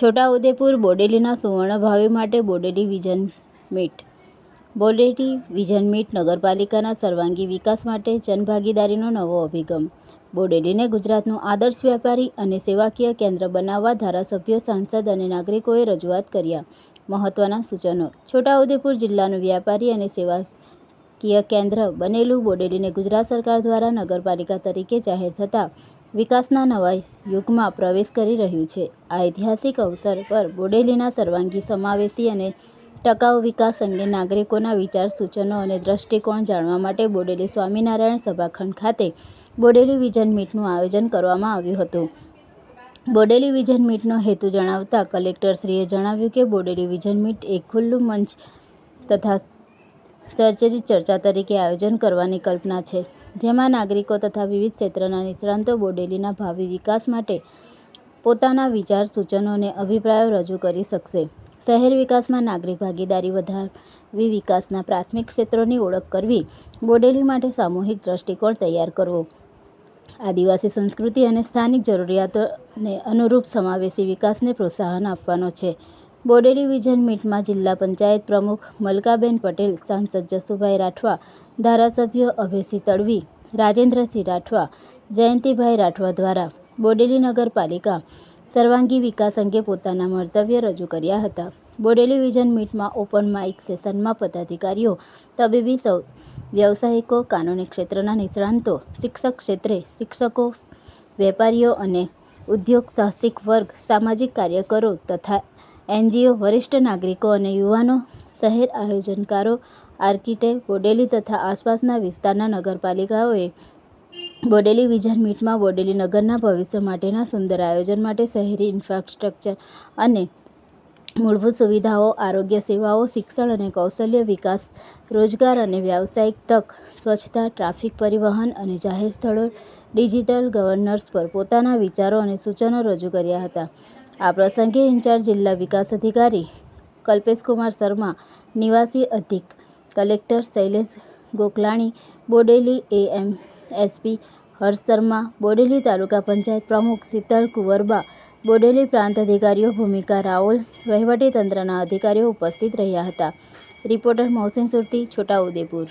છોટાઉદેપુર બોડેલીના સુવર્ણ ભાવિ માટે Bodeli vision meet. Bodeli vision meet નગરપાલિકાના સર્વાંગી વિકાસ માટે જનભાગીદારીનો નવો અભિગમ. બોડેલીને ગુજરાતનું આદર્શ વ્યાપારી અને સેવાકીય કેન્દ્ર બનાવવા ધારાસભ્યો, સાંસદ અને નાગરિકોએ રજૂઆત કર્યા. મહત્વના સૂચનો. છોટાઉદેપુર જિલ્લાનું વ્યાપારી અને સેવાકીય કેન્દ્ર બનેલું બોડેલીને ગુજરાત સરકાર દ્વારા નગરપાલિકા તરીકે જાહેર થતાં વિકાસના નવા યુગમાં પ્રવેશ કરી રહ્યું છે. આ ઐતિહાસિક અવસર પર બોડેલીના સર્વાંગી સમાવેશી અને ટકાઉ વિકાસ અંગે નાગરિકોના વિચાર, સૂચનો અને દ્રષ્ટિકોણ જાણવા માટે બોડેલી સ્વામિનારાયણ સભાખંડ ખાતે બોડેલી વિઝન મીટનું આયોજન કરવામાં આવ્યું હતું. બોડેલી વિઝન મીટનો હેતુ જણાવતા કલેક્ટરશ્રીએ જણાવ્યું કે બોડેલી વિઝન મીટ એક ખુલ્લું મંચ તથા સર્જરી ચર્ચા તરીકે આયોજન કરવાની કલ્પના છે. જેમાં નાગરિકો તથા વિવિધ ક્ષેત્રના નિષ્ણાંતો બોડેલીના ભાવિ વિકાસ માટે પોતાના વિચાર, સૂચનો અને અભિપ્રાયો રજૂ કરી શકશે. શહેર વિકાસમાં નાગરિક ભાગીદારી વધારવી, વિકાસના પ્રાથમિક ક્ષેત્રોની ઓળખ કરવી, બોડેલી માટે સામૂહિક દ્રષ્ટિકોણ તૈયાર કરવો, આદિવાસી સંસ્કૃતિ અને સ્થાનિક જરૂરિયાતોને અનુરૂપ સમાવેશી વિકાસને પ્રોત્સાહન આપવાનો છે. બોડેલી વિઝન મીટમાં જિલ્લા પંચાયત પ્રમુખ મલકાબેન પટેલ, સાંસદ જસુભાઈ રાઠવા ધારાસભ્યો અભયસિંહ તડવી, રાજેન્દ્રસિંહ રાઠવા, જયંતિભાઈ રાઠવા દ્વારા બોડેલી નગરપાલિકા સર્વાંગી વિકાસ અંગે પોતાના મંતવ્ય રજૂ કર્યા હતા. બોડેલી વિઝન મીટમાં ઓપન માઇક સેશનમાં પદાધિકારીઓ, તબીબી સૌ, વ્યવસાયિકો, કાનૂની ક્ષેત્રના નિષ્ણાંતો, શિક્ષક ક્ષેત્રે શિક્ષકો, વેપારીઓ અને ઉદ્યોગ સાહસિક વર્ગ, સામાજિક કાર્યકરો તથા એનજીઓ, વરિષ્ઠ નાગરિકો અને યુવાનો શહેર આયોજનકારો આર્કિટેક્ટ બોડેલી તથા આસપાસના વિસ્તારના નગરપાલિકાઓએ બોડેલી વિઝન મીટમાં બોડેલી નગરના ભવિષ્ય માટેના સુંદર આયોજન માટે શહેરી ઇન્ફ્રાસ્ટ્રક્ચર અને મૂળભૂત સુવિધાઓ, આરોગ્ય સેવાઓ, શિક્ષણ અને કૌશલ્ય વિકાસ, રોજગાર અને વ્યાવસાયિક તક, સ્વચ્છતા, ટ્રાફિક પરિવહન અને જાહેર સ્થળો, ડિજિટલ ગવર્નર્સ પર પોતાના વિચારો અને સૂચનો રજૂ કર્યા હતા. આ પ્રસંગે ઇન્ચાર્જ જિલ્લા વિકાસ અધિકારી કલ્પેશકુમાર શર્મા, નિવાસી અધિક collector Shailesh Gokalani Bodeli AM SP Harsh Sharma, Bodeli taluka panchayat પ્રમુખ શીતલ કુંવરબા, બોડેલી પ્રાંત અધિકારીઓ ભૂમિકા રાઓલ વહીવટી તંત્રના અધિકારીઓ ઉપસ્થિત રહ્યા હતા. રિપોર્ટર મોહસિન સુરતી, છોટાઉદેપુર.